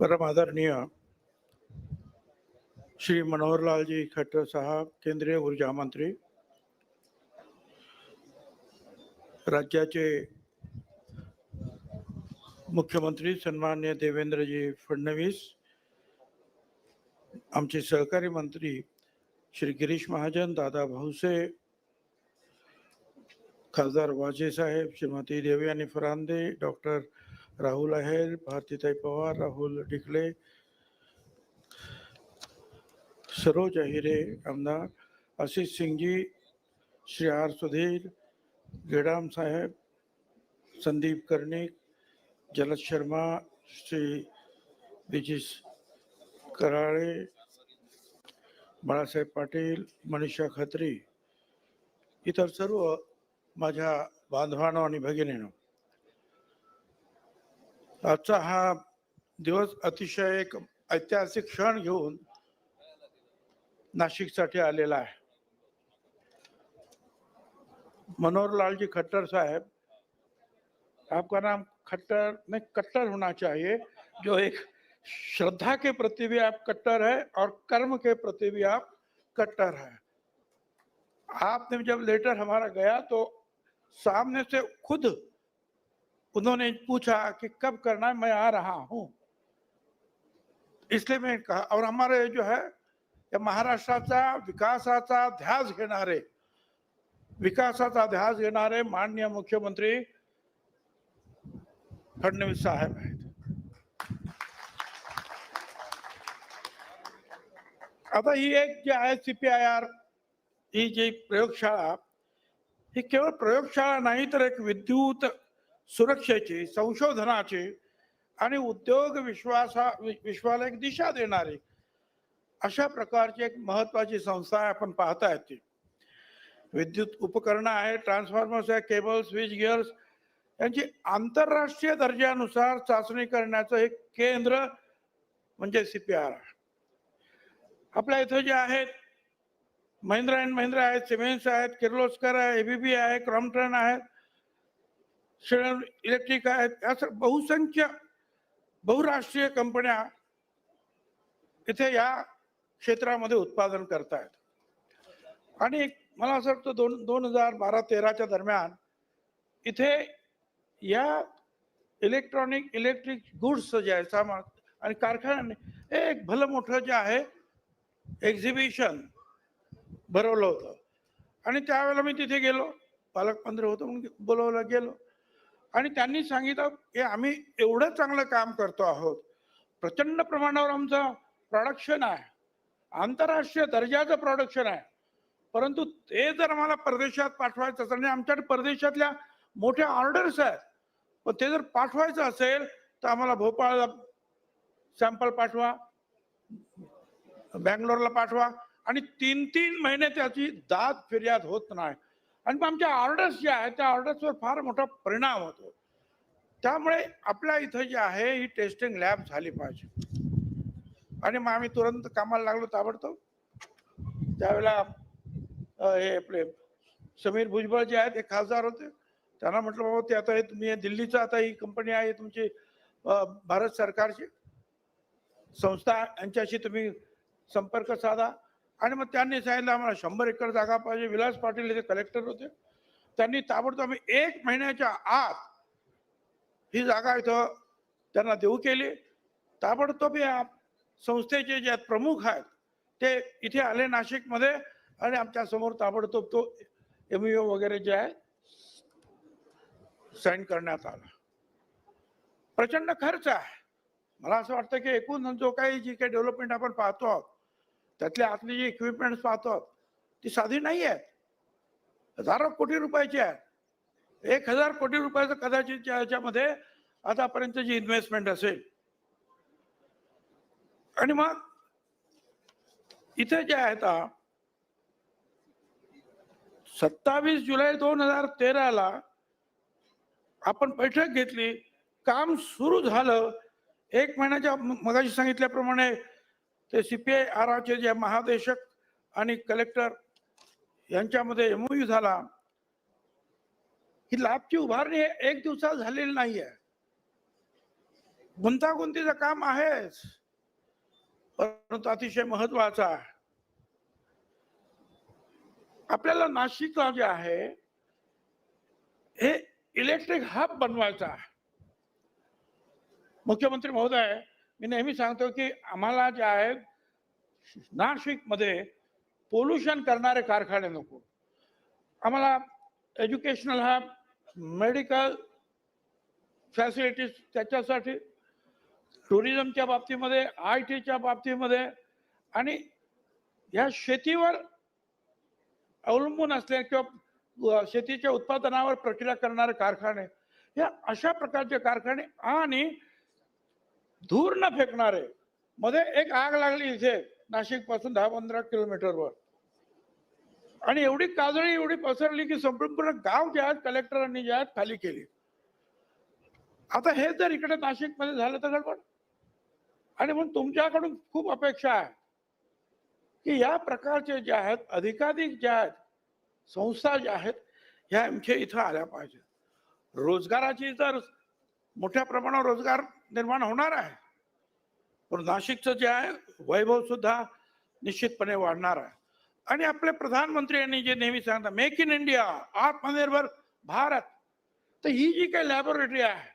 परम आदरणीय श्री मनोहरलाल जी खट्टर साहब केंद्रीय ऊर्जा मंत्री राज्याचे मुख्यमंत्री सन्मान्य देवेंद्रजी फडणवीस आमचे सहकारी मंत्री श्री गिरीश महाजन दादा भाऊसे खासदार वाजे साहेब श्रीमती देवयानी फरांदे डॉक्टर राहुल आहेर भारतीताई पवार राहुल डिकले सरोज अहिरे आमदार आशिष सिंगजी श्री आर सुधीर गेडाम साहेब संदीप कर्णिक जलद शर्मा श्री विजिस कराळे बाळासाहेब पाटील मनीषा खत्री इतर सर्व माझ्या बांधवांनो आणि भगिनीनो. आजचा हा दिवस अतिशय एक ऐतिहासिक क्षण घेऊन नाशिकसाठी आलेला आहे. मनोहरलाल जी खट्टर साहब, आपका नाम खट्टर नहीं, कट्टर होना चाहिए, जो एक श्रद्धा के प्रति भी आप कट्टर है और कर्म के प्रति भी आप कट्टर है। आपने जब लेटर हमारा गया तो सामने से खुद उन्होंने पूछा कि कब करना है, मैं आ रहा हूँ। इसलिए मैं कहा, और हमारे जो है महाराष्ट्राचा विकासाचा ध्यास घेणारे विकासाचा ध्यास घेणारे माननीय मुख्यमंत्री फडणवीस साहेब आहेत आता ही एक जी आहे सीपीआयआर ही जी प्रयोगशाळा ही केवळ प्रयोगशाळा नाही, तर एक विद्युत सुरक्षेची संशोधनाची आणि उद्योग विश्वासा वि- विश्वाला एक दिशा देणारी अशा प्रकारची एक महत्वाची संस्था आहे आपण पाहता येते विद्युत उपकरणं आहे ट्रान्सफॉर्मर्स आहे केबल स्विच गिअर्स यांची आंतरराष्ट्रीय दर्जानुसार चाचणी करण्याचं एक केंद्र म्हणजे सी पी आर आपल्या इथं जे आहेत महिंद्रा अँड महिंद्रा आहेत सिमेन्स आहेत किर्लोस्कर आहे एबीबी आहे क्रॉम्प्टन आहेत श्रीराम इलेक्ट्रिक आहेत या सर्व बहुसंख्य बहुराष्ट्रीय कंपन्या इथे या क्षेत्रामध्ये उत्पादन करतायत. आणि मला असं वाटतं दोन दोन हजार बारा तेराच्या दरम्यान इथे या इलेक्ट्रॉनिक इलेक्ट्रिक गुड्स जे आहे सामान आणि कारखान्याने हे एक भलं मोठं जे आहे एक्झिबिशन भरवलं होतं. आणि त्यावेळेला मी तिथे गेलो पालकमंत्री होतो म्हणून बोलवलं गेलो. आणि त्यांनी सांगितलं की आम्ही एवढं चांगलं काम करतो आहोत. प्रचंड प्रमाणावर आमचं प्रोडक्शन आहे. आंतरराष्ट्रीय दर्जाचं प्रोडक्शन आहे. परंतु ते जर आम्हाला परदेशात पाठवायचं असेल आणि आमच्याकडे परदेशातल्या मोठ्या ऑर्डर्स आहेत पण ते जर पाठवायचं असेल तर आम्हाला भोपाळला सॅम्पल पाठवा बँगलोरला पाठवा आणि तीन तीन महिने त्याची दाद फिर्याद होत नाही. आणि मग आमच्या ऑर्डर्स ज्या आहेत त्या ऑर्डर्सवर फार मोठा परिणाम होतो. त्यामुळे आपल्या इथं जे आहे ही टेस्टिंग लॅब झाली पाहिजे. आणि मग आम्ही तुरंत कामाला लागलो ताबडतोब. त्यावेळेला हे आपले समीर भुजबळ जे आहेत ते खासदार होते. त्यांना म्हटलं बाबा ते आता हे तुम्ही दिल्लीचं आता ही कंपनी आहे तुमची भारत सरकारची संस्था यांच्याशी तुम्ही संपर्क साधा. आणि मग त्यांनी सांगितलं आम्हाला शंभर एकर जागा पाहिजे. विलास पाटील इथे कलेक्टर होते त्यांनी ताबडतोब आम्ही एक महिन्याच्या आत ही जागा इथं त्यांना देऊ केली. ताबडतोब या संस्थेचे जे प्रमुख आहेत ते इथे आले नाशिकमध्ये आणि आमच्यासमोर ताबडतोब तो एम ओ वगैरे जे आहे साईन करण्यात आला. प्रचंड खर्च आहे. मला असं वाटतं की एकूण जो काही जी काही डेव्हलपमेंट आपण पाहतो आहोत त्यातल्या आतली जी इक्विपमेंट पाहतो ती साधी नाही आहेत. हजारो कोटी रुपयाची आहे एक हजार कोटी रुपयाचं कदाचित याच्यामध्ये ह्याच्यामध्ये आतापर्यंत जी इन्व्हेस्टमेंट असेल. आणि मग इथे जे आहे आता सत्तावीस जुलै दोन हजार तेराला आपण बैठक घेतली. काम सुरू झालं. एक महिन्याच्या मगाशी सांगितल्याप्रमाणे ते सीपीआय आराचे जे महादेशक आणि कलेक्टर यांच्यामध्ये एमओयू झाला. ही लाभची उभारणी एक दिवसात झालेली नाही आहे गुंतागुंतीचं काम आहेच परंतु अतिशय महत्वाचं आहे. आपल्याला नाशिकला जे आहे हे इलेक्ट्रिक हब बनवायचा आहे. मुख्यमंत्री महोदय मी नेहमी सांगतो की आम्हाला जे आहे नाशिकमध्ये पोल्युशन करणारे कारखाने नको. आम्हाला एज्युकेशनल हा मेडिकल फॅसिलिटीज त्याच्यासाठी टुरिझमच्या बाबतीमध्ये आय टीच्या बाबतीमध्ये आणि ह्या शेतीवर अवलंबून असले किंवा शेतीच्या उत्पादनावर प्रक्रिया करणारे कारखाने या अशा प्रकारचे कारखाने आणि धूर न फेकणारे. मध्ये एक आग लागली इथे नाशिकपासून दहा पंधरा किलोमीटरवर आणि एवढी काजळी एवढी पसरली की संपूर्ण गाव जे आहेत कलेक्टरांनी जे आहेत खाली केली. आता हे जर इकडे नाशिकमध्ये झालं तर गडबड. आणि म्हणून तुमच्याकडून खूप अपेक्षा आहे. की या प्रकारचे जे आहेत अधिकाधिक ज्या आहेत संस्था ज्या आहेत ह्या आमच्या इथं आल्या पाहिजेत. रोजगाराची तर मोठ्या प्रमाणावर रोजगार निर्माण होणार आहे. पण नाशिकचं जे आहे वैभव सुद्धा निश्चितपणे वाढणार आहे. आणि आपले प्रधानमंत्री यांनी जे नेहमी सांगतात मेक इन इंडिया आत्मनिर्भर भारत. तर ही जी काही लॅबोरेटरी आहे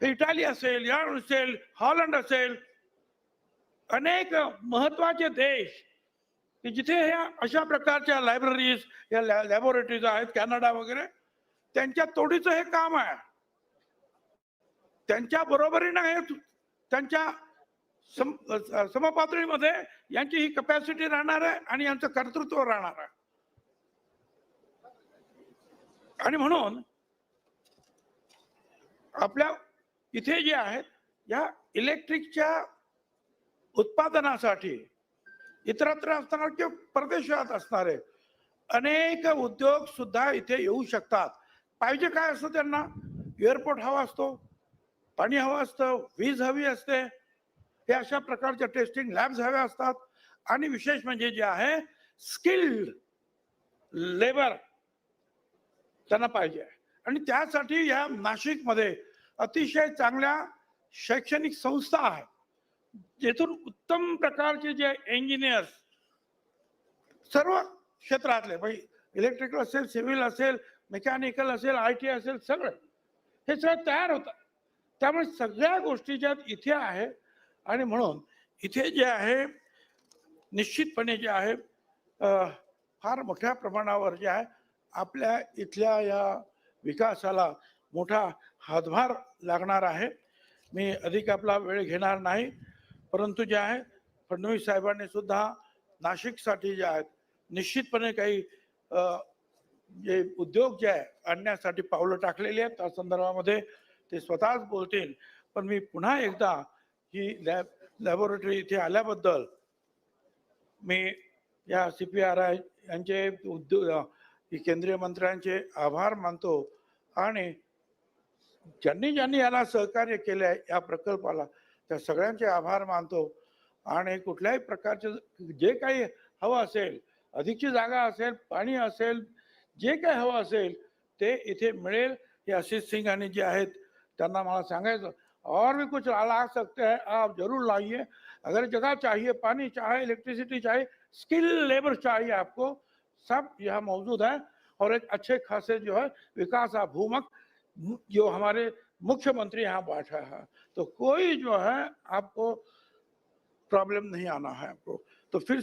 ते इटाली असेल यार्ड असेल हॉलंड असेल अनेक महत्त्वाचे देश की जिथे ह्या अशा प्रकारच्या लायब्ररीज या लॅबोरेटरीज आहेत कॅनडा वगैरे त्यांच्या तोडीचं हे काम आहे. त्यांच्या बरोबरीनं हे त्यांच्या सम समपातळीमध्ये यांची ही कपॅसिटी राहणार आहे आणि यांचं कर्तृत्व राहणार आहे. आणि म्हणून आपल्या इथे जे आहेत या इलेक्ट्रिकच्या उत्पादनासाठी इतरत्र असताना किंवा परदेशात असणारे अनेक उद्योग सुद्धा इथे येऊ शकतात. पाहिजे काय असतं त्यांना? एअरपोर्ट हवा असतो. पाणी हवं असतं वीज हवी असते. हे अशा प्रकारच्या टेस्टिंग लॅब्स हव्या असतात. आणि विशेष म्हणजे जे आहे स्किल्ड लेबर त्यांना पाहिजे. आणि त्यासाठी या नाशिकमध्ये अतिशय चांगल्या शैक्षणिक संस्था आहेत. जेथून उत्तम प्रकारचे जे इंजिनियर्स सर्व क्षेत्रातले म्हणजे इलेक्ट्रिकल असेल सिव्हिल असेल मेकॅनिकल असेल आय टी असेल सगळं हे सगळं तयार होतं त्यामुळे सगळ्या गोष्टी ज्या इथे आहे आणि म्हणून इथे जे आहे निश्चितपणे जे आहे फार मोठ्या प्रमाणावर जे आहे आपल्या इथल्या या विकासाला मोठा हातभार लागणार आहे. मी अधिक आपला वेळ घेणार नाही परंतु जे आहे फडणवीस साहेबांनी सुद्धा नाशिकसाठी जे आहेत निश्चितपणे काही जे उद्योग जे आहे आणण्यासाठी पावलं टाकलेली आहेत. त्या संदर्भामध्ये ते स्वतःच बोलतील. पण मी पुन्हा एकदा ही लॅब लॅबोरेटरी इथे आल्याबद्दल मी या सी पी आर आय यांचे उद्योग केंद्रीय मंत्र्यांचे आभार मानतो आणि ज्यांनी ज्यांनी याला सहकार्य केले आहे या प्रकल्पाला त्या सगळ्यांचे आभार मानतो. आणि कुठल्याही प्रकारचे जे काही हवं असेल अधिकची जागा असेल पाणी असेल जे काही हवं असेल ते इथे मिळेल. हे असित सिंग आणि जे आहेत त्यांना मला सांगायचं और भी कुछ ला सकते हैं, आप ज़रूर लाइए। अगर जगह चाहिए, पानी चाहिए इलेक्ट्रिसिटी चाहिए स्किल लेबर चाहिए आपको, सब यहाँ मौजूद है। और एक अच्छे खासे जो है, विकास भूमक, जो हमारे मुख्यमंत्री यहाँ बैठा है तो कोई जो है, आपको प्रॉब्लम नहीं आना है आपको। तो फिर